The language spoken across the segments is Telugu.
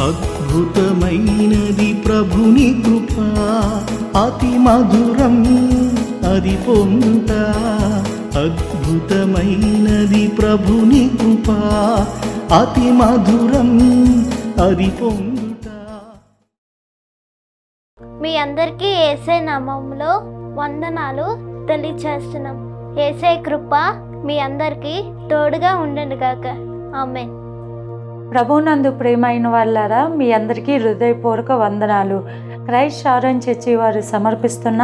అద్భుతమైనది ప్రభుని కృప. అతి మధురం అది పొందుట. అద్భుతమైనది ప్రభుని కృప. అతి మధురం అది పొందుట. మీ అందరికీ ఏసై నామంలో వందనాలు తెలియచేస్తున్నాం. ఏసై కృప మీ అందరికీ తోడుగా ఉండండి గాక ఆమె ప్రభునందు ప్రేమైన వాళ్ళారా మీ అందరికీ హృదయపూర్వక వందనాలు. క్రైస్ట్ షారన్ చర్చి వారు సమర్పిస్తున్న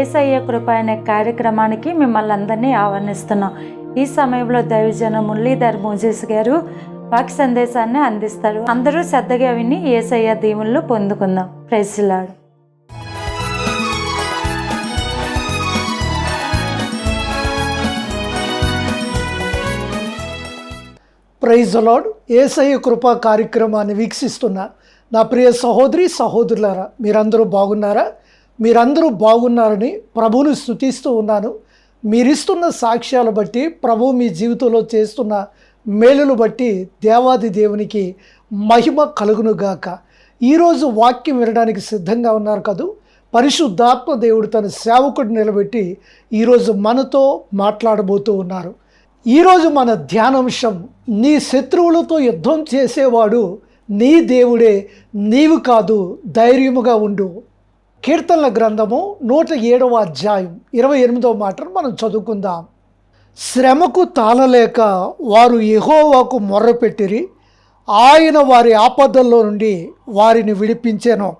ఏసయ్య కృప అనే కార్యక్రమానికి మిమ్మల్ని అందరినీ ఆహ్వానిస్తున్నాం. ఈ సమయంలో దైవజన మురళీధర్ మోజేస్ గారు వాక్ సందేశాన్ని అందిస్తారు. అందరూ శ్రద్ధగా విని ఏసయ్య దీవులను పొందుకుందాం. ప్రైజ్లాడు ప్రైజ్ అలాడ్ ఏసయ్య కృపా కార్యక్రమాన్ని వీక్షిస్తున్న నా ప్రియ సహోదరి సహోదరులారా మీరందరూ బాగున్నారా? మీరందరూ బాగున్నారని ప్రభువుని స్థుతిస్తూ ఉన్నాను. మీరిస్తున్న సాక్ష్యాలు బట్టి ప్రభు మీ జీవితంలో చేస్తున్న మేలులు బట్టి దేవాది దేవునికి మహిమ కలుగునుగాక ఈరోజు వాక్యం వినడానికి సిద్ధంగా ఉన్నారు కదూ? పరిశుద్ధాత్మ దేవుడు తన సేవకుడు నిలబెట్టి ఈరోజు మనతో మాట్లాడబోతూ ఉన్నారు. ఈరోజు మన ధ్యానాంశం నీ శత్రువులతో యుద్ధం చేసేవాడు నీ దేవుడే నీవు కాదు ధైర్యముగా ఉండు. కీర్తనల గ్రంథము నూట ఏడవ అధ్యాయం ఇరవై ఎనిమిదవ మాటను మనం చదువుకుందాం. శ్రమకు తాళలేక వారు ఎహోవాకు మొర్రపెట్టిరి ఆయన వారి ఆపదల్లో నుండి వారిని విడిపించాను.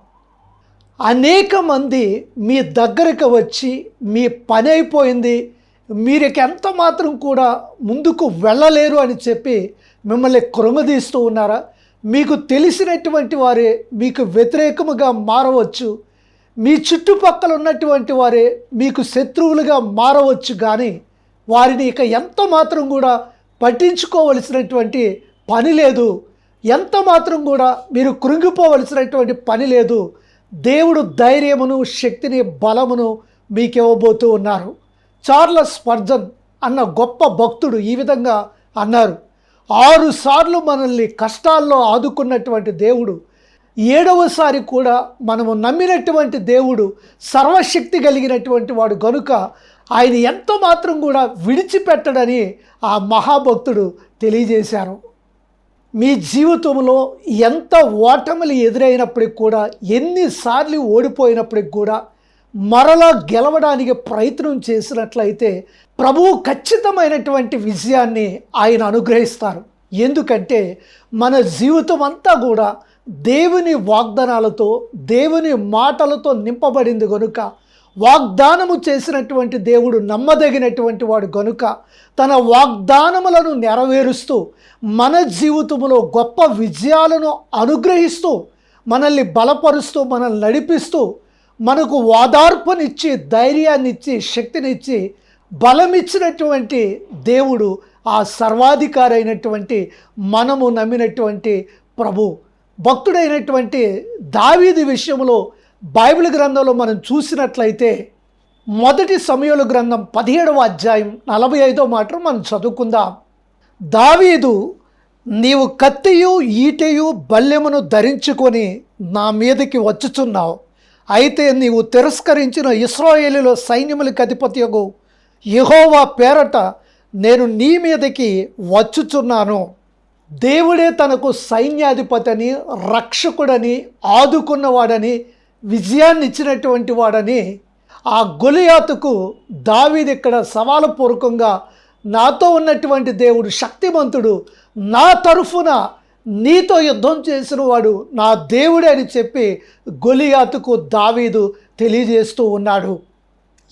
అనేక మంది మీ దగ్గరకు వచ్చి మీ పని అయిపోయింది మీరు ఎంత మాత్రం కూడా ముందుకు వెళ్ళలేరు అని చెప్పి మిమ్మల్ని కృంగదీస్తూ ఉన్నారా? మీకు తెలిసినటువంటి వారే మీకు వ్యతిరేకముగా మారవచ్చు. మీ చుట్టుపక్కల ఉన్నటువంటి వారే మీకు శత్రువులుగా మారవచ్చు కానీ వారిని ఇక ఎంత మాత్రం కూడా పట్టించుకోవలసినటువంటి పని లేదు. ఎంత మాత్రం కూడా మీరు కృంగిపోవలసినటువంటి పని లేదు. దేవుడు ధైర్యమును శక్తిని బలమును మీకు ఇవ్వబోతూ ఉన్నారు. చార్లస్ స్పర్జన్ అన్న గొప్ప భక్తుడు ఈ విధంగా అన్నారు. ఆరుసార్లు మనల్ని కష్టాల్లో ఆదుకున్నటువంటి దేవుడు ఏడవసారి కూడా మనము నమ్మినటువంటి దేవుడు సర్వశక్తి కలిగినటువంటి వాడు గనుక ఆయన ఎంత మాత్రం కూడా విడిచిపెట్టడని ఆ మహాభక్తుడు తెలియజేశారు. మీ జీవితంలో ఎంత ఓటములు ఎదురైనప్పటికి కూడా ఎన్నిసార్లు ఓడిపోయినప్పటికి కూడా మరలా గెలవడానికి ప్రయత్నం చేసినట్లయితే ప్రభువు ఖచ్చితమైనటువంటి విజయాన్ని ఆయన అనుగ్రహిస్తారు. ఎందుకంటే మన జీవితం అంతా కూడా దేవుని వాగ్దానాలతో దేవుని మాటలతో నింపబడింది గనుక వాగ్దానము చేసినటువంటి దేవుడు నమ్మదగినటువంటి వాడు గనుక తన వాగ్దానములను నెరవేరుస్తూ మన జీవితంలో గొప్ప విజయాలను అనుగ్రహిస్తూ మనల్ని బలపరుస్తూ మనల్ని నడిపిస్తూ మనకు ఓదార్పునిచ్చి ధైర్యాన్నిచ్చి శక్తినిచ్చి బలమిచ్చినటువంటి దేవుడు ఆ సర్వాధికారి అయినటువంటి మనము నమ్మినటువంటి ప్రభు. భక్తుడైనటువంటి దావీది విషయంలో బైబిల్ గ్రంథంలో మనం చూసినట్లయితే మొదటి సమయంలో గ్రంథం పదిహేడవ అధ్యాయం నలభై ఐదో మాట మనం చదువుకుందాం. దావీదు నీవు కత్తియు ఈటెయు బల్యమును ధరించుకొని నా మీదకి వచ్చుచున్నావు. అయితే నీవు తిరస్కరించిన ఇస్రాయేలులో సైన్యములకు అధిపతియగు యహోవా పేరట నేను నీ మీదకి వచ్చుచున్నాను. దేవుడే తనకు సైన్యాధిపతిని రక్షకుడని ఆదుకున్నవాడని విజయాన్ని ఇచ్చినటువంటి వాడని ఆ గొలియాతుకు దావీది ఇక్కడ సవాలుపూర్వకంగా నాతో ఉన్నటువంటి దేవుడు శక్తిమంతుడు నా తరఫున నీతో యుద్ధం చేసిన వాడు నా దేవుడే అని చెప్పి గొలియాతుకు దావీదు తెలియజేస్తూ ఉన్నాడు.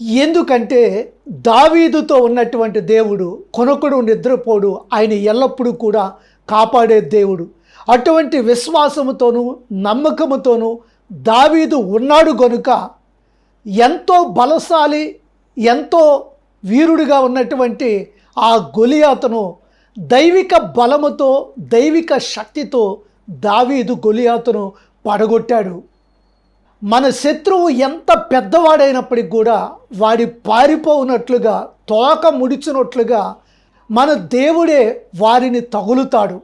ఎందుకంటే దావీదుతో ఉన్నటువంటి దేవుడు కొనకుడు నిద్రపోడు ఆయన ఎల్లప్పుడూ కూడా కాపాడే దేవుడు. అటువంటి విశ్వాసముతోనూ నమ్మకముతోనూ దావీదు ఉన్నాడు గనుక ఎంతో బలశాలి ఎంతో వీరుడిగా ఉన్నటువంటి ఆ గొలియాతను దైవిక బలముతో దైవిక శక్తితో దావీదు గొలియాతును పడగొట్టాడు. మన శత్రువు ఎంత పెద్దవాడైనప్పటికి కూడా వాడి పారిపోనట్లుగా తోక ముడిచినట్లుగా మన దేవుడే వారిని తగులుతాడు.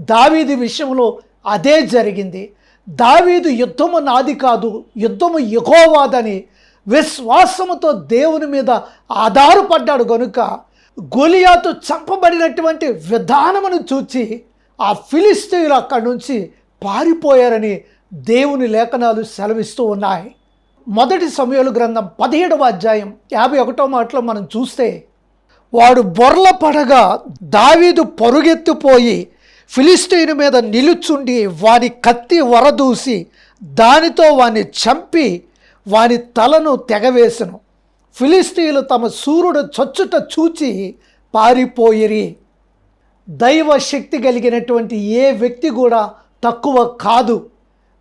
దావీది విషయంలో అదే జరిగింది. దావీదు యుద్ధము నాది కాదు యుద్ధము ఎగోవాదని విశ్వాసముతో దేవుని మీద ఆధారపడ్డాడు కనుక గొలియాతు చంపబడినటువంటి విధానమును చూచి ఆ ఫిలిస్తీన్లు అక్కడి నుంచి పారిపోయారని దేవుని లేఖనాలు సెలవిస్తూ ఉన్నాయి. మొదటి సమయాలు గ్రంథం పదిహేడవ అధ్యాయం యాభై ఒకటో మాటలో మనం చూస్తే వాడు బొర్ల పడగా దావీదు పరుగెత్తిపోయి ఫిలిస్తీన్ మీద నిలుచుండి వాని కత్తి వరదూసి దానితో వాని చంపి వాని తలను తెగవేసను. ఫిలిస్తీన్లు తమ సూర్యుడు చొచ్చుట చూచి పారిపోయిరి. దైవ శక్తి కలిగినటువంటి ఏ వ్యక్తి కూడా తక్కువ కాదు.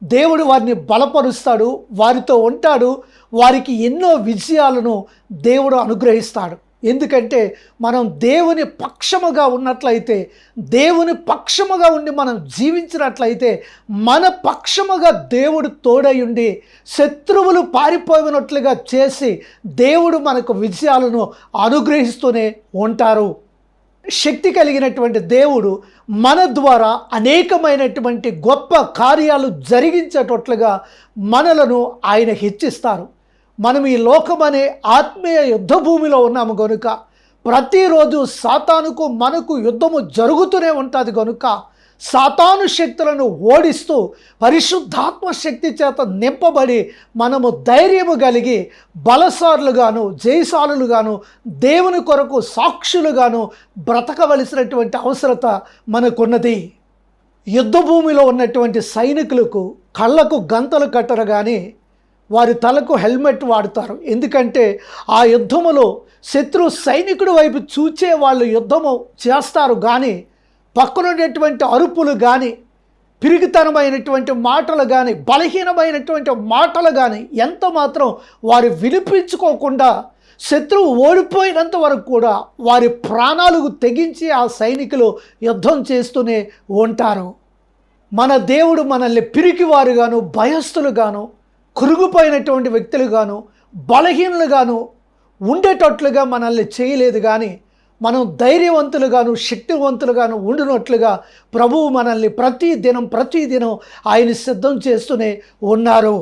దేవుడు వారిని బలపరుస్తాడు వారితో ఉంటాడు వారికి ఎన్నో విజయాలను దేవుడు అనుగ్రహిస్తాడు. ఎందుకంటే మనం దేవుని పక్షముగా ఉన్నట్లయితే దేవుని పక్షముగా ఉండి మనం జీవించినట్లయితే మన పక్షముగా దేవుడు తోడై ఉండి శత్రువులు పారిపోయినట్లుగా చేసి దేవుడు మనకు విజయాలను అనుగ్రహిస్తూనే ఉంటారు. శక్తి కలిగినటువంటి దేవుడు మన ద్వారా అనేకమైనటువంటి గొప్ప కార్యాలు జరిగించేటట్లుగా మనలను ఆయన హెచ్చిస్తారు. మనం ఈ లోకం అనే ఆత్మీయ యుద్ధ భూమిలో ఉన్నాము కనుక ప్రతిరోజు సాతానుకు మనకు యుద్ధము జరుగుతూనే ఉంటుంది కనుక సాతాను శక్తులను ఓడిస్తూ పరిశుద్ధాత్మ శక్తి చేత నింపబడి మనము ధైర్యము కలిగి బలసారులుగాను జయశాలులుగాను దేవుని కొరకు సాక్షులుగాను బ్రతకవలసినటువంటి అవసరత మనకున్నది. యుద్ధభూమిలో ఉన్నటువంటి సైనికులకు కళ్ళకు గంతలు కట్టరు కానీ వారి తలకు హెల్మెట్ వాడతారు. ఎందుకంటే ఆ యుద్ధములో శత్రు సైనికుడి వైపు చూచే వాళ్ళు యుద్ధము చేస్తారు. కానీ పక్కనున్నటువంటి అరుపులు కానీ పిరిగితనమైనటువంటి మాటలు కానీ బలహీనమైనటువంటి మాటలు కానీ ఎంత మాత్రం వారు వినిపించుకోకుండా శత్రువు ఓడిపోయినంత వరకు కూడా వారి ప్రాణాలకు తెగించి ఆ సైనికులు యుద్ధం చేస్తూనే ఉంటారు. మన దేవుడు మనల్ని పిరికివారుగాను భయస్థులుగాను కురుగుపోయినటువంటి వ్యక్తులుగాను బలహీనులుగాను ఉండేటట్లుగా మనల్ని చేయలేదు కానీ మనం ధైర్యవంతులుగాను శక్తివంతులుగాను ఉండినట్లుగా ప్రభువు మనల్ని ప్రతి దినం ప్రతి దినం ఆయన సిద్ధం చేస్తూనే ఉన్నారు.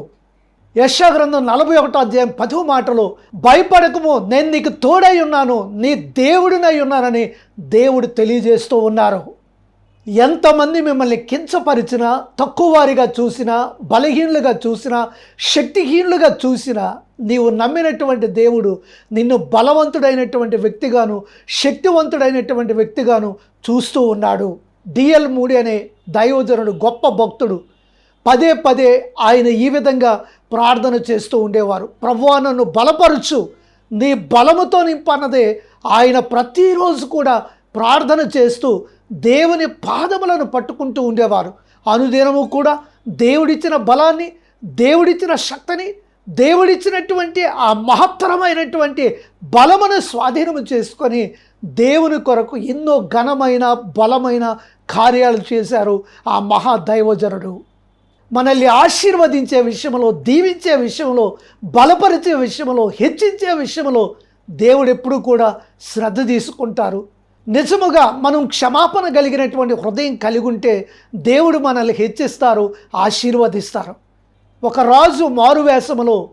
యశాగ్రంథం నలభై ఒకటో అధ్యాయం పదవ మాటలు భయపడకము నేను నీకు తోడై ఉన్నాను నీ దేవుడినై ఉన్నానని దేవుడు తెలియజేస్తూ ఉన్నారు. ఎంతమంది మిమ్మల్ని కించపరిచినా తక్కువ వారిగా చూసినా బలహీనులుగా చూసినా శక్తిహీనులుగా చూసినా నీవు నమ్మినటువంటి దేవుడు నిన్ను బలవంతుడైనటువంటి వ్యక్తిగాను శక్తివంతుడైనటువంటి వ్యక్తిగాను చూస్తూ ఉన్నాడు. డిఎల్ మూడి అనే దైవజనుడు గొప్ప భక్తుడు. పదే పదే ఆయన ఈ విధంగా ప్రార్థన చేస్తూ ఉండేవారు. ప్రభువా నన్ను బలపరుచు. నీ బలముతో నింపన్నదే ఆయన ప్రతిరోజు కూడా ప్రార్థన చేస్తూ దేవుని పాదములను పట్టుకుంటూ ఉండేవారు. అనుదినము కూడా దేవుడిచ్చిన బలాన్ని దేవుడిచ్చిన శక్తిని దేవుడిచ్చినటువంటి ఆ మహత్తరమైనటువంటి బలమును స్వాధీనము చేసుకొని దేవుని కొరకు ఎన్నో ఘనమైన బలమైన కార్యాలు చేశారు ఆ మహాదైవజనుడు. మనల్ని ఆశీర్వదించే విషయంలో దీవించే విషయంలో బలపరిచే విషయంలో హెచ్చించే విషయంలో దేవుడు ఎప్పుడు కూడా శ్రద్ధ తీసుకుంటారు. నిజముగా మనం క్షమాపణ కలిగినటువంటి హృదయం కలిగి ఉంటే దేవుడు మనల్ని హెచ్చిస్తారు ఆశీర్వదిస్తారు. ఒక రాజు మారువేషములో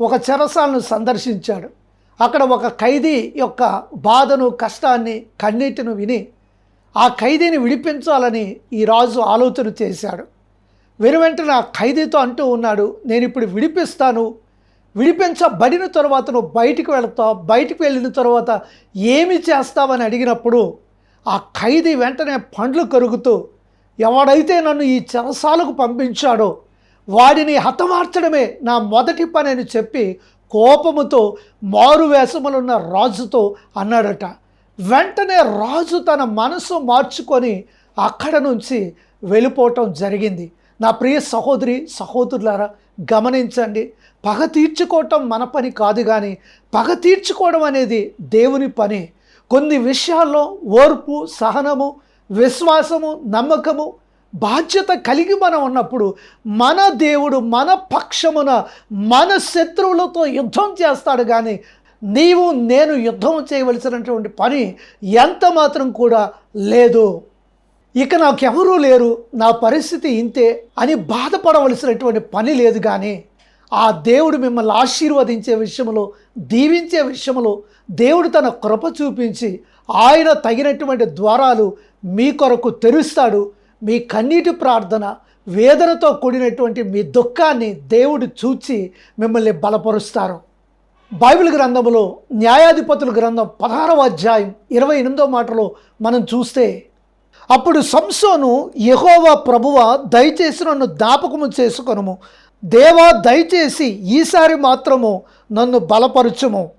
ఒక చెరసాలను సందర్శించాడు. అక్కడ ఒక ఖైదీ యొక్క బాధను కష్టాన్ని కన్నీటిని విని ఆ ఖైదీని విడిపించాలని ఈ రాజు ఆలోచన చేశాడు. వెనువెంటనే ఆ ఖైదీతో అంటూ ఉన్నాడు నేను ఇప్పుడు విడిపిస్తాను విడిపించబడిన తర్వాత నువ్వు బయటికి వెళతావు బయటికి వెళ్ళిన తర్వాత ఏమి చేస్తావని అడిగినప్పుడు ఆ ఖైదీ వెంటనే పండ్లు కరుగుతూ ఎవడైతే నన్ను ఈ చెరసాలకు పంపించాడో వాడిని హతమార్చడమే నా మొదటి పని అని చెప్పి కోపముతో మారు వేషములున్న రాజుతో అన్నాడట. వెంటనే రాజు తన మనసు మార్చుకొని అక్కడ నుంచి వెళ్ళిపోవటం జరిగింది. నా ప్రియ సహోదరి సహోదరులారా గమనించండి. పగ తీర్చుకోవటం మన పని కాదు కానీ పగ తీర్చుకోవడం అనేది దేవుని పని. కొన్ని విషయాల్లో ఓర్పు సహనము విశ్వాసము నమ్మకము బాధ్యత కలిగి మనం ఉన్నప్పుడు మన దేవుడు మన పక్షమున మన శత్రువులతో యుద్ధం చేస్తాడు కానీ నీవు నేను యుద్ధం చేయవలసినటువంటి పని ఎంత మాత్రం కూడా లేదు. ఇక నాకెవరూ లేరు నా పరిస్థితి ఇంతే అని బాధపడవలసినటువంటి పని లేదు కానీ ఆ దేవుడు మిమ్మల్ని ఆశీర్వదించే విషయంలో దీవించే విషయంలో దేవుడు తన కృప చూపించి ఆయన తగినటువంటి ద్వారాలు మీ కొరకు తెరుస్తాడు. మీ కన్నీటి ప్రార్థన వేదనతో కూడినటువంటి మీ దుఃఖాన్ని దేవుడు చూచి మిమ్మల్ని బలపరుస్తారు. బైబిల్ గ్రంథంలో న్యాయాధిపతుల గ్రంథం పదహారవ అధ్యాయం ఇరవై ఎనిమిదో మాటలో మనం చూస్తే అప్పుడు సంసోను యహోవా ప్రభువ దయచేసి నన్ను జ్ఞాపకము చేసుకొనము. దేవా దయచేసి ఈసారి మాత్రము నన్ను బలపరచుము.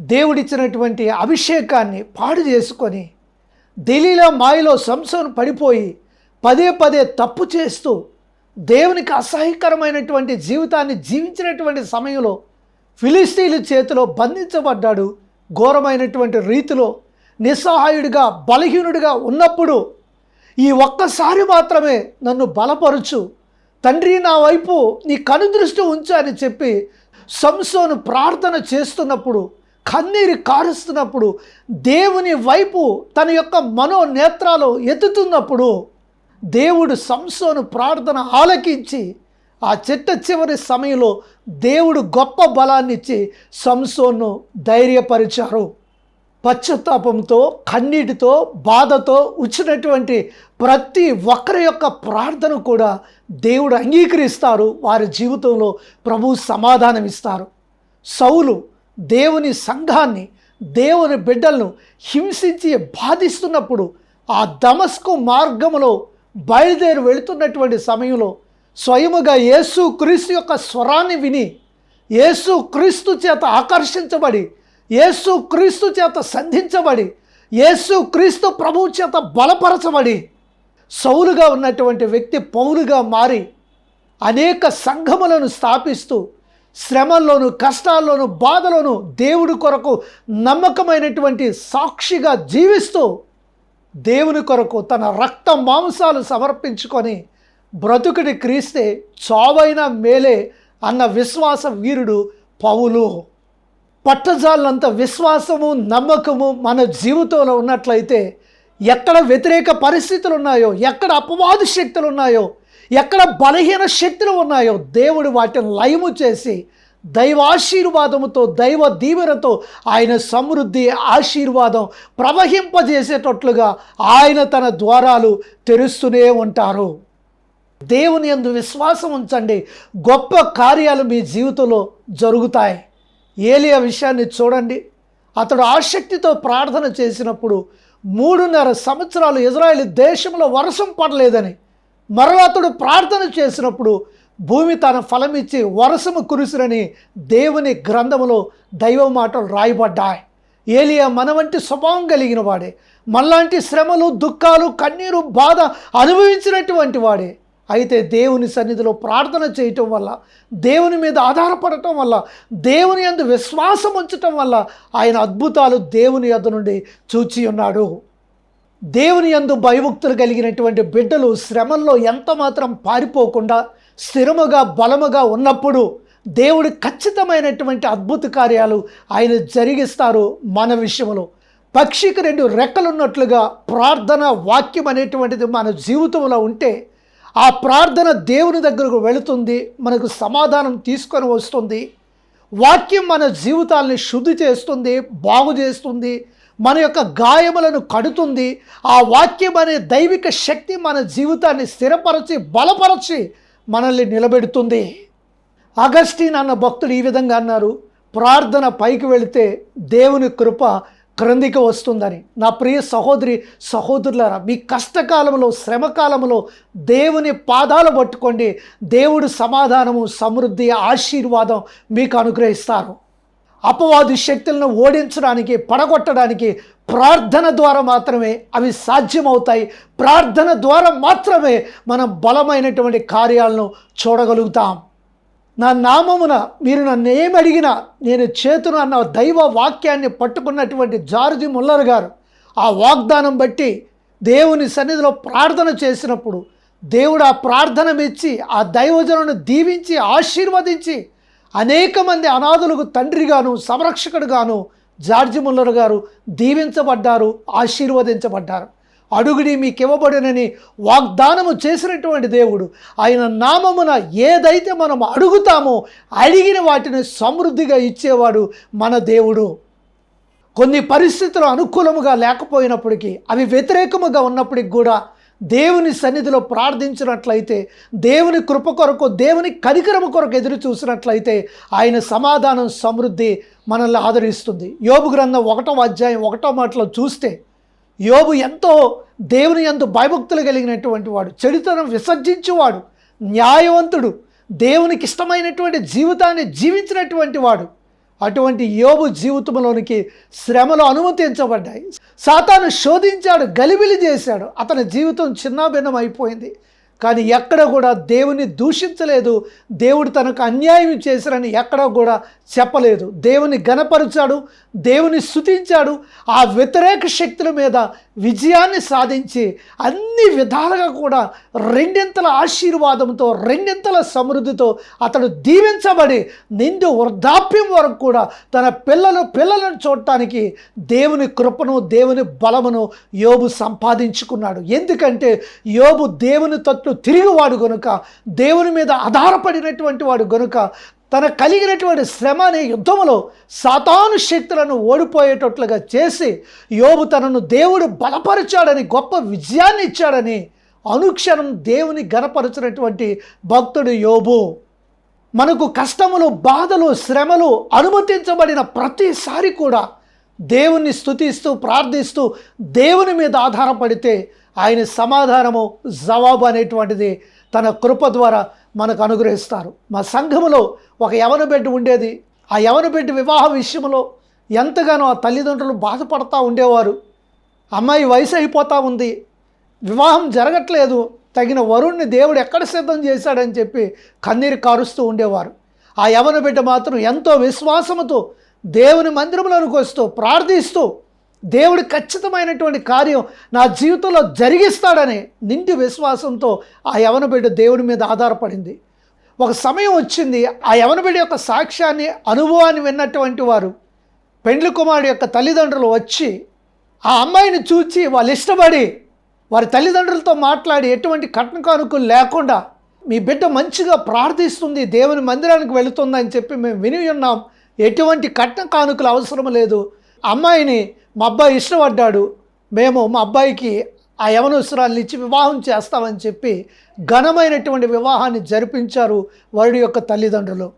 దేవుడిచ్చినటువంటి అభిషేకాన్ని పాడు చేసుకొని ఢిల్లీలో మాయలో సంసోను పడిపోయి పదే పదే తప్పు చేస్తూ దేవునికి అసహ్యకరమైనటువంటి జీవితాన్ని జీవించినటువంటి సమయంలో ఫిలిస్తీన్ల చేతిలో బంధించబడ్డాడు. ఘోరమైనటువంటి రీతిలో నిస్సహాయుడిగా బలహీనుడిగా ఉన్నప్పుడు ఈ ఒక్కసారి మాత్రమే నన్ను బలపరుచు. తండ్రి నా వైపు నీ కనుదృష్టి ఉంచు అని చెప్పి సంసోను ప్రార్థన చేస్తున్నప్పుడు కన్నీరు కారుస్తున్నప్పుడు దేవుని వైపు తన యొక్క మనోనేత్రాలు ఎత్తుతున్నప్పుడు దేవుడు సంసోను ప్రార్థన ఆలకించి ఆ చిట్ట చివరి సమయంలో దేవుడు గొప్ప బలాన్నిచ్చి సంసోను ధైర్యపరిచారు. పశ్చాత్తాపంతో కన్నీటితో బాధతో వచ్చినటువంటి ప్రతి ఒక్కరి యొక్క ప్రార్థన కూడా దేవుడు అంగీకరిస్తారు. వారి జీవితంలో ప్రభు సమాధానం ఇస్తారు సౌలు దేవుని సంఘాన్ని దేవుని బిడ్డలను హింసించి బాధిస్తున్నప్పుడు ఆ దమస్కు మార్గములో బయలుదేరి వెళుతున్నటువంటి సమయంలో స్వయముగా యేసు క్రీస్తు యొక్క స్వరాన్ని విని యేసు క్రీస్తు చేత ఆకర్షించబడి యేసు క్రీస్తు చేత సంధించబడి యేసు క్రీస్తు ప్రభువు చేత బలపరచబడి సౌలుగా ఉన్నటువంటి వ్యక్తి పౌలుగా మారి అనేక సంఘములను స్థాపిస్తూ శ్రమల్లోను కష్టాల్లోను బాధలోను దేవుడి కొరకు నమ్మకమైనటువంటి సాక్షిగా జీవిస్తూ దేవుని కొరకు తన రక్త మాంసాలు సమర్పించుకొని బ్రతుకుడి క్రీస్తే చావైన మేలే అన్న విశ్వాస వీరుడు పౌలు. పట్టజాలంత విశ్వాసము నమ్మకము మన జీవితంలో ఉన్నట్లయితే ఎక్కడ వ్యతిరేక పరిస్థితులు ఉన్నాయో ఎక్కడ అపవాదు శక్తులు ఉన్నాయో ఎక్కడ బలహీన శక్తులు ఉన్నాయో దేవుడు వాటిని లయము చేసి దైవాశీర్వాదముతో దైవ దీవెనతో ఆయన సమృద్ధి ఆశీర్వాదం ప్రవహింపజేసేటట్లుగా ఆయన తన ద్వారాలు తెరుస్తూనే ఉంటారు. దేవుని యందు విశ్వాసం ఉంచండి. గొప్ప కార్యాలు మీ జీవితంలో జరుగుతాయి. ఏలియా విషయాన్ని చూడండి. అతడు ఆసక్తితో ప్రార్థన చేసినప్పుడు మూడున్నర సంవత్సరాలు ఇజ్రాయెల్ దేశంలో వర్షం పడలేదని మరలా అతడు ప్రార్థన చేసినప్పుడు భూమి తన ఫలమిచ్చి వరసము కురిసిరని దేవుని గ్రంథములో దైవ మాటలు రాయబడ్డాయి. ఏలియా మన వంటి స్వభావం కలిగిన వాడే మనలాంటి శ్రమలు దుఃఖాలు కన్నీరు బాధ అనుభవించినటువంటి వాడే. అయితే దేవుని సన్నిధిలో ప్రార్థన చేయటం వల్ల దేవుని మీద ఆధారపడటం వల్ల దేవుని యందు విశ్వాసం ఉంచటం వల్ల ఆయన అద్భుతాలు దేవుని యొద్ నుండి చూచి ఉన్నాడు. దేవుని యందు భయభక్తులు కలిగినటువంటి బిడ్డలు శ్రమల్లో ఎంత మాత్రం పారిపోకుండా స్థిరముగా బలముగా ఉన్నప్పుడు దేవుడు ఖచ్చితమైనటువంటి అద్భుత కార్యాలు ఆయన జరిగిస్తారు మన విషయంలో. పక్షికి రెండు రెక్కలున్నట్లుగా ప్రార్థన వాక్యం అనేటువంటిది మన జీవితంలో ఉంటే ఆ ప్రార్థన దేవుని దగ్గరకు వెళుతుంది మనకు సమాధానం తీసుకొని వస్తుంది వాక్యం మన జీవితాల్ని శుద్ధి చేస్తుంది బాగు చేస్తుంది మన యొక్క గాయములను కడుతుంది ఆ వాక్యం అనే దైవిక శక్తి మన జీవితాన్ని స్థిరపరచి బలపరచి మనల్ని నిలబెడుతుంది. అగస్టిన్ అన్న భక్తుడు ఈ విధంగా అన్నారు ప్రార్థన పైకి వెళితే దేవుని కృప క్రిందికి వస్తుందని. నా ప్రియ సహోదరి సహోదరులారా మీ కష్టకాలంలో శ్రమకాలంలో దేవుని పాదాలు పట్టుకోండి. దేవుడు సమాధానము సమృద్ధి ఆశీర్వాదం మీకు అనుగ్రహిస్తారు. అపవాది శక్తులను ఓడించడానికి పడగొట్టడానికి ప్రార్థన ద్వారా మాత్రమే అవి సాధ్యమవుతాయి. ప్రార్థన ద్వారా మాత్రమే మనం బలమైనటువంటి కార్యాలను చూడగలుగుతాం. నా నామమున మీరు నన్ను ఏమి అడిగినా నేను చేతును అన్న దైవ వాక్యాన్ని పట్టుకున్నటువంటి జార్జి ముల్లర్ గారు ఆ వాగ్దానం బట్టి దేవుని సన్నిధిలో ప్రార్థన చేసినప్పుడు దేవుడు ఆ ప్రార్థన మెచ్చి ఆ దైవజనులను దీవించి ఆశీర్వదించి అనేక మంది అనాథులకు తండ్రిగాను సంరక్షకుడుగాను జార్జి ముల్లర్ గారు దీవించబడ్డారు ఆశీర్వదించబడ్డారు. అడుగుడి మీకు ఇవ్వబడునని వాగ్దానము చేసినటువంటి దేవుడు. ఆయన నామమున ఏదైతే మనం అడుగుతామో అడిగిన వాటిని సమృద్ధిగా ఇచ్చేవాడు మన దేవుడు. కొన్ని పరిస్థితులు అనుకూలముగా లేకపోయినప్పటికీ అవి వ్యతిరేకముగా ఉన్నప్పటికి కూడా దేవుని సన్నిధిలో ప్రార్థించినట్లయితే దేవుని కృప కొరకు దేవుని కనికరము కొరకు ఎదురు చూసినట్లయితే ఆయన సమాధానం సమృద్ధి మనల్ని ఆదరిస్తుంది. యోగు గ్రంథం ఒకటో అధ్యాయం ఒకటో మాటలో చూస్తే యోబు ఎంతో దేవుని ఎంతో భయభక్తులు కలిగినటువంటి వాడు చెడుతనం విసర్జించేవాడు న్యాయవంతుడు దేవునికి ఇష్టమైనటువంటి జీవితాన్ని జీవించినటువంటి వాడు. అటువంటి యోబు జీవితంలోనికి శ్రమలు అనుమతించబడ్డాయి. సాతాను శోధించాడు గలిబిలి చేశాడు. అతని జీవితం చిన్నాభిన్నం అయిపోయింది. కానీ ఎక్కడ కూడా దేవుని దూషించలేదు. దేవుడు తనకు అన్యాయం చేశారని ఎక్కడ కూడా చెప్పలేదు. దేవుని గనపరిచాడు దేవుని స్థుతించాడు ఆ వ్యతిరేక శక్తుల మీద విజయాన్ని సాధించి అన్ని విధాలుగా కూడా రెండింతల ఆశీర్వాదంతో రెండింతల సమృద్ధితో అతడు దీవించబడి నిండు వృద్ధాప్యం వరకు కూడా తన పిల్లలు పిల్లలను చూడటానికి దేవుని కృపను దేవుని బలమును యోబు సంపాదించుకున్నాడు. ఎందుకంటే యోబు దేవుని తెలియని వాడు గనుక దేవుని మీద ఆధారపడినటువంటి వాడు గనుక తన కలిగినటువంటి శ్రమ అనే యుద్ధంలో సాతాను శక్తులను ఓడిపోయేటట్లుగా చేసి యోబు తనను దేవుడు బలపరిచాడని గొప్ప విజయాన్ని ఇచ్చాడని అనుక్షణం దేవుని గనపరచినటువంటి భక్తుడు యోబు. మనకు కష్టములు బాధలు శ్రమలు అనుమతించబడిన ప్రతిసారి కూడా దేవుణ్ణి స్థుతిస్తూ ప్రార్థిస్తూ దేవుని మీద ఆధారపడితే ఆయన సమాధానము జవాబు అనేటువంటిది తన కృప ద్వారా మనకు అనుగ్రహిస్తారు. మా సంఘములో ఒక యవన బిడ్డ ఉండేది. ఆ యవన బిడ్డ వివాహ విషయంలో ఎంతగానో ఆ తల్లిదండ్రులు బాధపడతా ఉండేవారు. అమ్మాయి వయసు అయిపోతూ ఉంది. వివాహం జరగట్లేదు. తగిన వరుణ్ణి దేవుడు ఎక్కడ సిద్ధం చేశాడని చెప్పి కన్నీరు కారుస్తూ ఉండేవారు. ఆ యవన బిడ్డ మాత్రం ఎంతో విశ్వాసముతో దేవుని మందిరంలోనికి వస్తూ ప్రార్థిస్తూ దేవుడు ఖచ్చితమైనటువంటి కార్యం నా జీవితంలో జరిగిస్తాడని నిండి విశ్వాసంతో ఆ యవన బిడ్డ దేవుడి మీద ఆధారపడింది. ఒక సమయం వచ్చింది ఆ యవన బిడ్డ యొక్క సాక్ష్యాన్ని అనుభవాన్ని విన్నటువంటి వారు పెండ్లి కుమారుడు యొక్క తల్లిదండ్రులు వచ్చి ఆ అమ్మాయిని చూచి వాళ్ళు ఇష్టపడి వారి తల్లిదండ్రులతో మాట్లాడి ఎటువంటి కట్న కానుకలు లేకుండా మీ బిడ్డ మంచిగా ప్రార్థిస్తుంది దేవుని మందిరానికి వెళుతుందని చెప్పి మేము విని ఉన్నాం. ఎటువంటి కట్న కానుకలు అవసరం లేదు. అమ్మాయిని మా అబ్బాయి ఇష్టపడ్డాడు. మేము మా అబ్బాయికి ఆ యవనవసరాలను ఇచ్చి వివాహం చేస్తామని చెప్పి ఘనమైనటువంటి వివాహాన్ని జరిపించారు వరుడి యొక్క తల్లిదండ్రులు.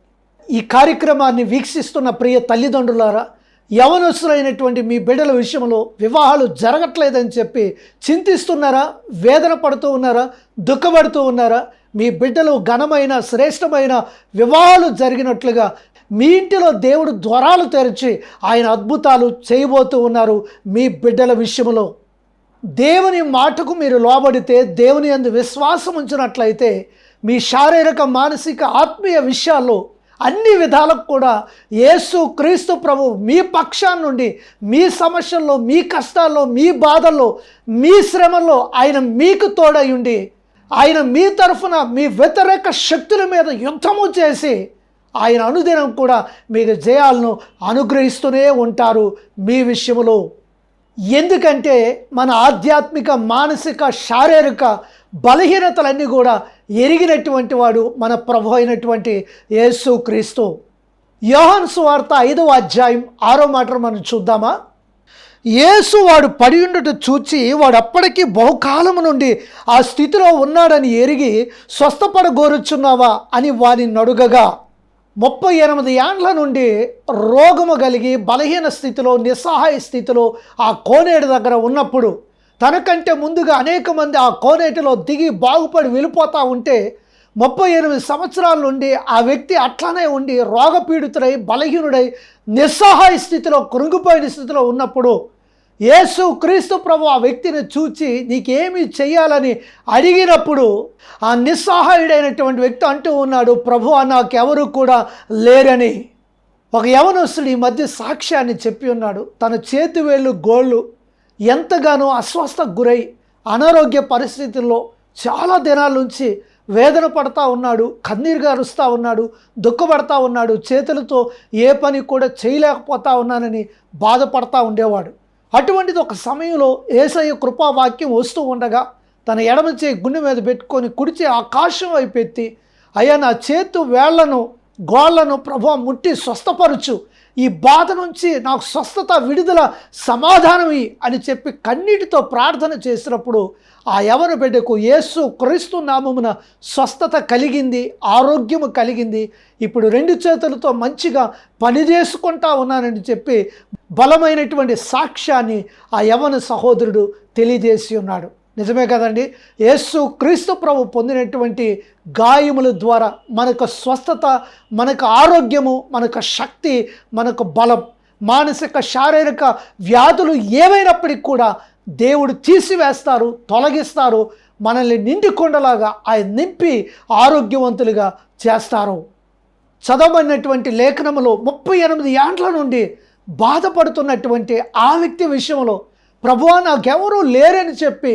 ఈ కార్యక్రమాన్ని వీక్షిస్తున్న ప్రియ తల్లిదండ్రులారా యవనస్తులైనటువంటి మీ బిడ్డల విషయంలో వివాహాలు జరగట్లేదని చెప్పి చింతిస్తున్నారా వేదన పడుతూ ఉన్నారా దుఃఖపడుతూ ఉన్నారా? మీ బిడ్డలు ఘనమైన శ్రేష్టమైన వివాహాలు జరిగినట్లుగా మీ ఇంటిలో దేవుడు ద్వారాలు తెరిచి ఆయన అద్భుతాలు చేయబోతూ ఉన్నారు మీ బిడ్డల విషయంలో. దేవుని మాటకు మీరు లోబడితే దేవుని అందు విశ్వాసం ఉంచినట్లయితే మీ శారీరక మానసిక ఆత్మీయ విషయాల్లో అన్ని విధాలకు కూడా యేసు క్రీస్తు ప్రభు మీ పక్షాన్ని నుండి మీ సమస్యల్లో మీ కష్టాల్లో మీ బాధల్లో మీ శ్రమల్లో ఆయన మీకు తోడై ఉండి ఆయన మీ తరఫున మీ వ్యతిరేక శక్తుల మీద యుద్ధము చేసి ఆయన అనుదినం కూడా మీకు జయాలను అనుగ్రహిస్తూనే ఉంటారు మీ విషయంలో. ఎందుకంటే మన ఆధ్యాత్మిక మానసిక శారీరక బలహీనతలన్నీ కూడా ఎరిగినటువంటి వాడు మన ప్రభు అయినటువంటి యేసు క్రీస్తు. యోహన్ సువార్త ఐదవ అధ్యాయం ఆరో మాట మనం చూద్దామా? యేసు వాడు పడి ఉండుట చూచి వాడు అప్పటికీ బహుకాలము నుండి ఆ స్థితిలో ఉన్నాడని ఎరిగి స్వస్థపడగోరుచున్నావా అని వారిని అడుగగా ముప్పై ఎనిమిది ఏండ్ల నుండి రోగము కలిగి బలహీన స్థితిలో నిస్సహాయ స్థితిలో ఆ కోనేటి దగ్గర ఉన్నప్పుడు తనకంటే ముందుగా అనేక మంది ఆ కోనేటిలో దిగి బాగుపడి వెళ్ళిపోతూ ఉంటే ముప్పై ఎనిమిది సంవత్సరాల నుండి ఆ వ్యక్తి అట్లానే ఉండి రోగపీడితుడై బలహీనుడై నిస్సహాయ స్థితిలో కృంగిపోయిన స్థితిలో ఉన్నప్పుడు యేసు క్రీస్తు ప్రభు ఆ వ్యక్తిని చూచి నీకేమి చేయాలని అడిగినప్పుడు ఆ నిస్సహాయుడైనటువంటి వ్యక్తి అంటూ ఉన్నాడు ప్రభు నాకెవరు కూడా లేరని. ఒక యవనస్తుడు ఈ మధ్య సాక్ష్యాన్ని చెప్పి ఉన్నాడు తన చేతి వేళ్ళు గోళ్ళు ఎంతగానో అస్వస్థకు గురై అనారోగ్య పరిస్థితుల్లో చాలా దినాల నుంచి వేదన పడతా ఉన్నాడు కన్నీరుగా అరుస్తూ ఉన్నాడు దుఃఖపడతా ఉన్నాడు చేతులతో ఏ పని కూడా చేయలేకపోతా ఉన్నానని బాధపడతా ఉండేవాడు. అటువంటిది ఒక సమయంలో ఏసయ్య కృపావాక్యం వస్తూ ఉండగా తన ఎడమ చేయి గుండె మీద పెట్టుకొని కుడిచే ఆకాశం వైపు ఎత్తి అయ్యా నా చేతు వేళ్ళను గోళ్ళను ప్రభు ముట్టి స్వస్థపరచు. ఈ బాధ నుంచి నాకు స్వస్థత విడుదల సమాధానమి అని చెప్పి కన్నీటితో ప్రార్థన చేసినప్పుడు ఆ యవన బిడ్డకు యేసు క్రీస్తు నామమున స్వస్థత కలిగింది ఆరోగ్యము కలిగింది. ఇప్పుడు రెండు చేతులతో మంచిగా పని చేసుకుంటా ఉన్నానని చెప్పి బలమైనటువంటి సాక్ష్యాన్ని ఆ యవన సహోదరుడు తెలియజేసి ఉన్నాడు. నిజమే కదండి? యేసు క్రీస్తు ప్రభు పొందినటువంటి గాయముల ద్వారా మనకు స్వస్థత మనకు ఆరోగ్యము మనకు శక్తి మనకు బలం మానసిక శారీరక వ్యాధులు ఏవైనప్పటికీ కూడా దేవుడు తీసివేస్తారు తొలగిస్తారు మనల్ని నిండి కొండలాగా ఆయన నింపి ఆరోగ్యవంతులుగా చేస్తారు. చదవబడినటువంటి లేఖనములో ముప్పై ఎనిమిది ఏండ్ల నుండి బాధపడుతున్నటువంటి ఆ వ్యక్తి విషయంలో ప్రభువా నాకెవరూ లేరని చెప్పి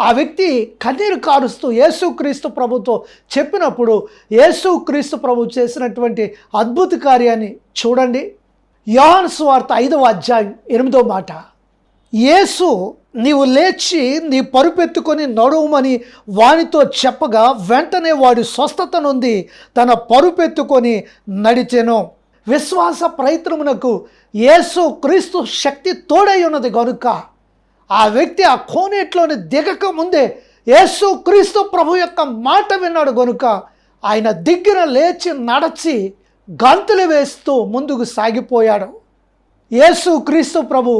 ఆ వ్యక్తి కన్నీరు కారుస్తూ యేసుక్రీస్తు ప్రభుతో చెప్పినప్పుడు యేసుక్రీస్తు ప్రభు చేసినటువంటి అద్భుత కార్యాన్ని చూడండి. యోహన్ స్వార్థ ఐదవ అధ్యాయం ఎనిమిదో మాట. యేసు నీవు లేచి నీ పరుపెత్తుకొని నడవమని వానితో చెప్పగా వెంటనే వాడు స్వస్థత నుండి తన పరుపెత్తుకొని నడిచెను. విశ్వాస ప్రయత్నమునకు యేసు క్రీస్తు శక్తి తోడై ఉన్నది గనుక ఆ వ్యక్తి ఆ కోనేట్లోని దిగక ముందే యేసు క్రీస్తు ప్రభు యొక్క మాట విన్నాడు గనుక ఆయన దిగ్గిన లేచి నడచి గంతులు వేస్తూ ముందుకు సాగిపోయాడు. యేసు క్రీస్తు ప్రభు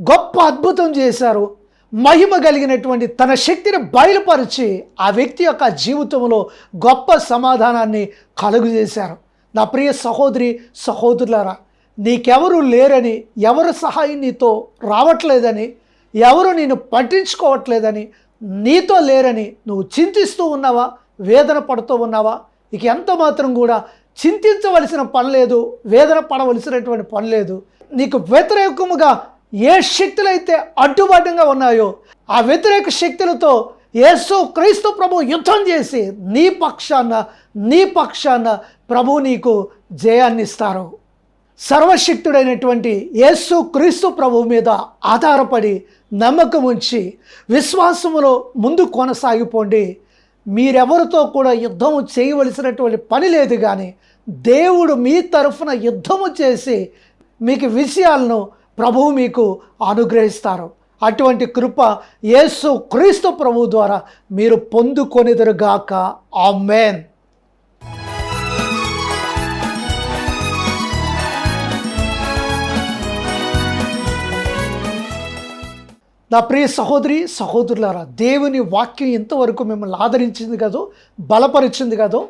గొప్ప అద్భుతం చేశారు. మహిమ కలిగినటువంటి తన శక్తిని బయలుపరిచి ఆ వ్యక్తి యొక్క జీవితంలో గొప్ప సమాధానాన్ని కలుగు చేశారు. నా ప్రియ సహోదరి సహోదరులారా నీకెవరు లేరని ఎవరు సహాయం నీతో రావట్లేదని ఎవరు నేను పట్టించుకోవట్లేదని నీతో లేరని నువ్వు చింతిస్తూ ఉన్నావా? వేదన పడుతూ ఉన్నావా? ఇక ఎంత మాత్రం కూడా చింతించవలసిన పని లేదు వేదన పడవలసినటువంటి పని లేదు. నీకు వ్యతిరేకముగా ఏ శక్తులైతే అడ్డుబాటుగా ఉన్నాయో ఆ వ్యతిరేక శక్తులతో యేసు క్రీస్తు ప్రభు యుద్ధం చేసి నీ పక్షాన నీ పక్షాన ప్రభు నీకు జయాన్ని ఇస్తారు. సర్వశక్తుడైనటువంటి యేసు క్రీస్తు ప్రభు మీద ఆధారపడి నమ్మకం ఉంచి విశ్వాసములో ముందు కొనసాగిపోండి. మీరెవరితో కూడా యుద్ధము చేయవలసినటువంటి పని లేదు కానీ దేవుడు మీ తరఫున యుద్ధము చేసి మీకు విషయాలను ప్రభువు మీకు అనుగ్రహిస్తారు. అటువంటి కృప యేసు క్రీస్తు ప్రభు ద్వారా మీరు పొందుకొనిదరుగాక. ఆమెన్. నా ప్రియ సహోదరి సహోదరులారా దేవుని వాక్యం ఇంతవరకు మిమ్మల్ని ఆదరించింది కదో బలపరిచింది కదో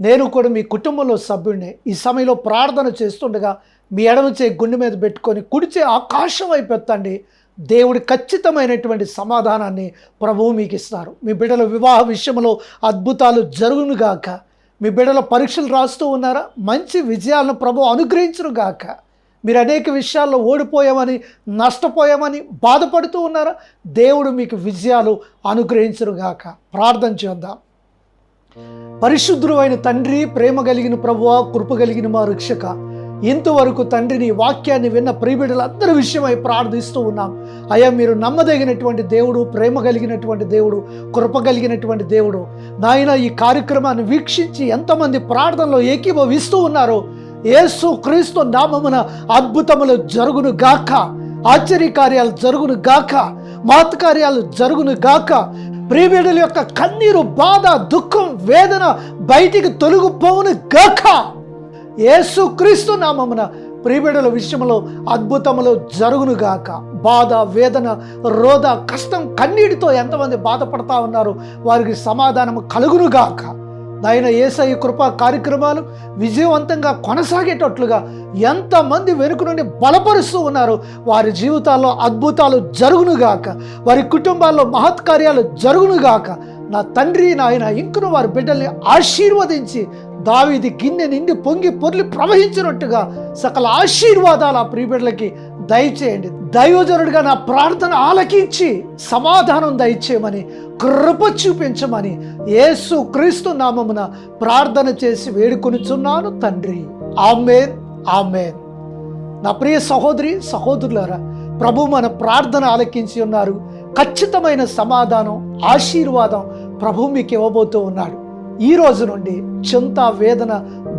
నేను కూడా మీ కుటుంబంలో సభ్యుడిని. ఈ సమయంలో ప్రార్థన చేస్తుండగా మీ ఎడమ చే గుండె మీద పెట్టుకొని కుడిచే ఆకాశం అయిపోతండి దేవుడి ఖచ్చితమైనటువంటి సమాధానాన్ని ప్రభువు మీకు ఇస్తారు. మీ బిడ్డల వివాహ విషయంలో అద్భుతాలు జరుగునుగాక మీ బిడ్డల పరీక్షలు రాస్తూ ఉన్నారా? మంచి విజయాలను ప్రభు అనుగ్రహించునుగాక మీరు అనేక విషయాల్లో ఓడిపోయామని నష్టపోయామని బాధపడుతూ ఉన్నారా? దేవుడు మీకు విజయాలు అనుగ్రహించునుగాక ప్రార్థన చేద్దాం. పరిశుద్ధుడు అయిన తండ్రి ప్రేమ కలిగిన ప్రభువ కృప కలిగిన మా రక్షక ఇంతవరకు తండ్రిని వాక్యాన్ని విన్న ప్రియబిడ్డలందరి విషయమై ప్రార్థిస్తూ ఉన్నాం. అయ్యా మీరు నమ్మదగినటువంటి దేవుడు ప్రేమ కలిగినటువంటి దేవుడు కృప కలిగినటువంటి దేవుడు. నాయన ఈ కార్యక్రమాన్ని వీక్షించి ఎంతమంది ప్రార్థనలో ఏకీభవిస్తూ ఉన్నారో యేసు క్రీస్తు నామమున అద్భుతములు జరుగును గాక. ఆశ్చర్యకార్యాలు జరుగును గాక. మాత కార్యాలు జరుగును గాక. ప్రియబిడ్డల యొక్క కన్నీరు బాధ దుఃఖం వేదన బయటికి తొలగిపోవును గాక. యేసు క్రీస్తు నామమున ప్రియబిడ్డల విషయంలో అద్భుతములు జరుగును గాక బాధ వేదన రోధ కష్టం కన్నీటితో ఎంతమంది బాధపడతా ఉన్నారు వారికి సమాధానము కలుగును గాక నాయన ఏసఐ కృపా కార్యక్రమాలు విజయవంతంగా కొనసాగేటట్లుగా ఎంతమంది వెనుక నుండి బలపరుస్తూ ఉన్నారు వారి జీవితాల్లో అద్భుతాలు జరుగునుగాక. వారి కుటుంబాల్లో మహత్కార్యాలు జరుగునుగాక. నా తండ్రి నాయన ఇంకను వారి బిడ్డల్ని ఆశీర్వదించి దావిది గిన్నె నిండి పొంగి పొర్లి ప్రవహించినట్టుగా సకల ఆశీర్వాదాలు ఆ ప్రియబిడ్డలకి దయచేయండి. దైవజనుడిగా నా ప్రార్థన ఆలకించి సమాధానం దయచేయమని కృప చూపించమని యేసు క్రీస్తు నామమున ప్రార్థన చేసి వేడుకొనిచున్నాను తండ్రి. Amen amen. నా ప్రియ సహోదరి సహోదరులారా ప్రభు మన ప్రార్థన ఆలకించి ఉన్నారు. ఖచ్చితమైన సమాధానం ఆశీర్వాదం ప్రభు మీకు ఇవ్వబోతూ ఉన్నాడు. ఈ రోజు నుండి చింత వేదన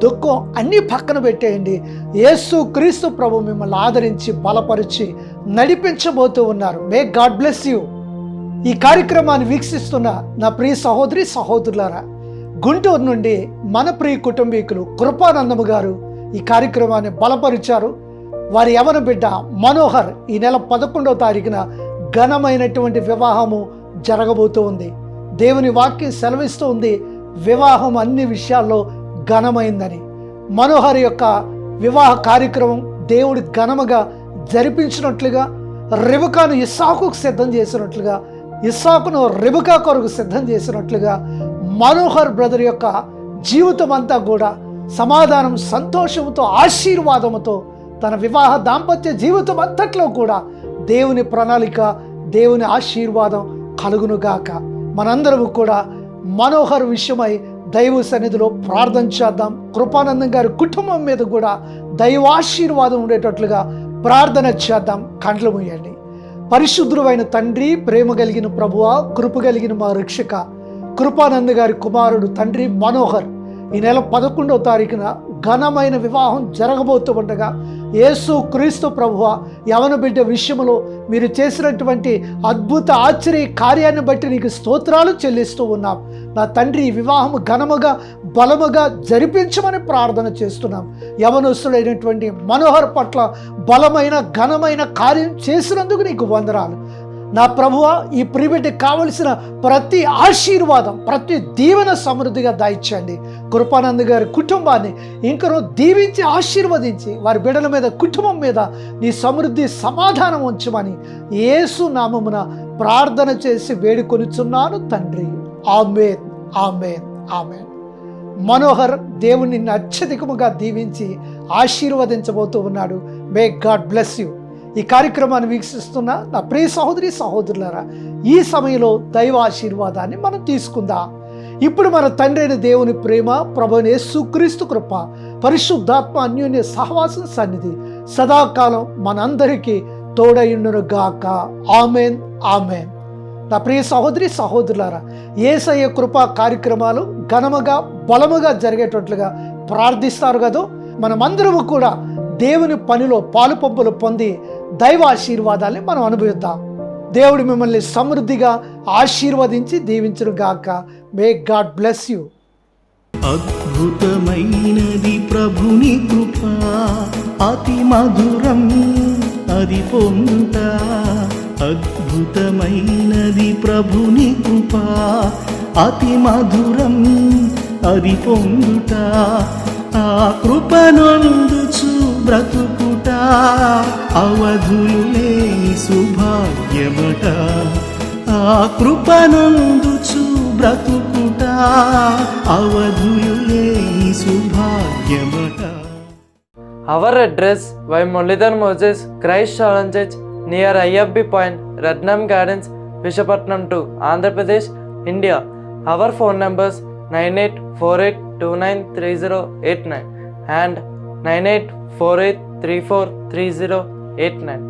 దుఃఖం అన్నీ పక్కన పెట్టేయండి. యేసు క్రీస్తు ప్రభు మిమ్మల్ని ఆదరించి బలపరిచి నడిపించబోతూ ఉన్నారు. మే గాడ్ బ్లెస్ యూ ఈ కార్యక్రమాన్ని వీక్షిస్తున్న నా ప్రియ సహోదరి సహోదరులారా గుంటూరు నుండి మన ప్రియ కుటుంబీకులు కృపానందము గారు ఈ కార్యక్రమాన్ని బలపరిచారు. వారి యవన బిడ్డ మనోహర్ ఈ నెల పదకొండవ తారీఖున ఘనమైనటువంటి వివాహము జరగబోతూ ఉంది. దేవుని వాక్యం సెలవిస్తూ ఉంది వివాహం అన్ని విషయాల్లో ఘనమైందని. మనోహర్ యొక్క వివాహ కార్యక్రమం దేవుడి ఘనముగా జరిపించినట్లుగా రెబుకాను ఇస్సాకు సిద్ధం చేసినట్లుగా ఇస్సాకును రెబుకా కొరకు సిద్ధం చేసినట్లుగా మనోహర్ బ్రదర్ యొక్క జీవితం అంతా కూడా సమాధానం సంతోషంతో ఆశీర్వాదముతో తన వివాహ దాంపత్య జీవితం అంతట్లో కూడా దేవుని ప్రణాళిక దేవుని ఆశీర్వాదం కలుగునుగాక. మనందరము కూడా మనోహర్ విషయమై దైవ సన్నిధిలో ప్రార్థన చేద్దాం. కృపానందం గారి కుటుంబం మీద కూడా దైవాశీర్వాదం ఉండేటట్లుగా ప్రార్థన చేద్దాం. కండ్లు మూయండి. పరిశుద్ధుడైన తండ్రి ప్రేమ కలిగిన ప్రభువ కృప కలిగిన మా రక్షక కృపానంద గారి కుమారుడు తండ్రి మనోహర్ ఈ నెల పదకొండవ తారీఖున ఘనమైన వివాహం జరగబోతూ ఉండగా యేసు క్రీస్తు ప్రభువ యవన బిడ్డ విషయంలో మీరు చేసినటువంటి అద్భుత ఆశ్చర్య కార్యాన్ని బట్టి నీకు స్తోత్రాలు చెల్లిస్తూ ఉన్నాం. నా తండ్రి ఈ వివాహం ఘనముగా బలముగా జరిపించమని ప్రార్థన చేస్తున్నాం. యవనస్తుడైనటువంటి మనోహర్ పట్ల బలమైన ఘనమైన కార్యం చేసినందుకు నీకు వందనాలు. నా ప్రభువ ఈ ప్రిబిడ్డకి కావలసిన ప్రతి ఆశీర్వాదం ప్రతి దీవెన సమృద్ధిగా దాయిచ్చండి కృపానంద్ గారి కుటుంబాన్ని ఇంకనూ దీవించి ఆశీర్వదించి వారి బిడ్డల మీద కుటుంబం మీద నీ సమృద్ధి సమాధానం ఉంచమని యేసు నామమున ప్రార్థన చేసి వేడుకొనుచున్నాను తండ్రి. Amen amen amen. మనోహర్ దేవుని అత్యధికముగా దీవించి ఆశీర్వదించబోతూ ఉన్నాడు. మే గాడ్ బ్లెస్ యూ ఈ కార్యక్రమాన్ని వీక్షిస్తున్న నా ప్రియ సహోదరి సహోదరులారా ఈ సమయంలో దైవ ఆశీర్వాదాన్ని మనం తీసుకుందాం. ఇప్పుడు మన తండ్రి అయిన దేవుని ప్రేమ ప్రభుని సుక్రీస్తు కృప పరిశుద్ధాత్మ అన్యోన్య సహవాసం సన్నిధి సదాకాలం మనందరికీ తోడయుండును గాక ఆమెన్ ఆమెన్. నా ప్రియ సహోదరి సహోదరులారా ఏసయ్య కృపా కార్యక్రమాలు ఘనముగా బలముగా జరిగేటట్లుగా ప్రార్థిస్తారు కదా. మనమందరము కూడా దేవుని పనిలో పాలు పొంది దైవ ఆశీర్వాదాన్ని మనం అనుభవిద్దాం. దేవుడు మిమ్మల్ని సమృద్ధిగా ఆశీర్వదించి దీవించును గాక. మే గాడ్ బ్లెస్ యూ అద్భుతమైనది ప్రభుని కృప అతి మధురం అది పొంత అద్భుతమైనది ప్రభుని కృప అతి మధురం అది పొందుట. ఆ కృపనొందుచు బ్రతుకు అవధులు లేని సుభాగ్యమట. ఆ కృపనందుచు బ్రతుకుట అవధులు సుభాగ్యమట. Our address Y Muralidhar Moses Christ challenge near IFB point Ratnam gardens Visakhapatnam two Andhra Pradesh India our phone numbers nine eight four eight two nine three zero eight nine and nine eight four eight three four three zero eight nine